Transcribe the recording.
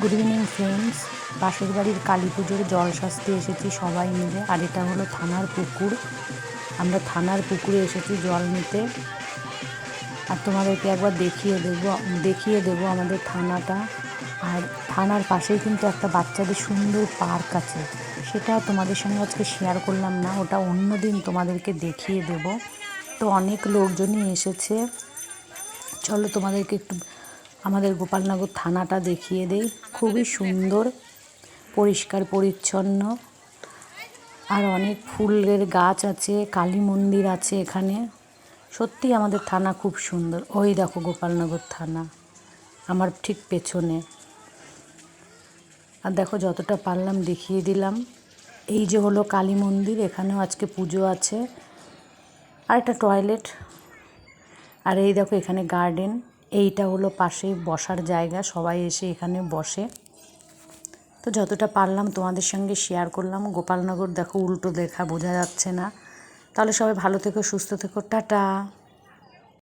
Good evening friends পাশের বাড়ির কালী পুজোর জল সাজতে এসেছি সবাই মিলে, আর এটা হলো থানার পুকুর। আমরা থানার পুকুরে এসেছি জল নিতে। আর তোমাদেরকে একবার দেখিয়ে দেবো দেখিয়ে দেবো আমাদের থানাটা। আর থানার পাশেই কিন্তু একটা বাচ্চাদের সুন্দর পার্ক আছে। সেটা তোমাদের সঙ্গে আজকে শেয়ার করলাম না, ওটা অন্য দিন তোমাদেরকে দেখিয়ে দেব। তো অনেক লোকজনই এসেছে। চলো তোমাদেরকে একটু আমাদের গোপালনগর থানাটা দেখিয়ে দেই। খুবই সুন্দর, পরিষ্কার, পরিচ্ছন্ন। আর অনেক ফুলের গাছ আছে, কালী মন্দির আছে এখানে। সত্যি আমাদের থানা খুব সুন্দর। ওই দেখো গোপালনগর থানা, আমার ঠিক পেছনে। আর দেখো যতটা পারলাম দেখিয়ে দিলাম। এই যে হলো কালী মন্দির, এখানেও আজকে পুজো আছে। আর একটা টয়লেট আর এই দেখো এখানে গার্ডেন এইটা হলো পাশে বসার জায়গা, সবাই এসে এখানে বসে। তো যতটা পারলাম তোমাদের সঙ্গে শেয়ার করলাম। গোপালনগর দেখো উল্টো দেখা, বোঝা যাচ্ছে না। তাহলে সবাই ভালো থেকো, সুস্থ থেকো, টাটা।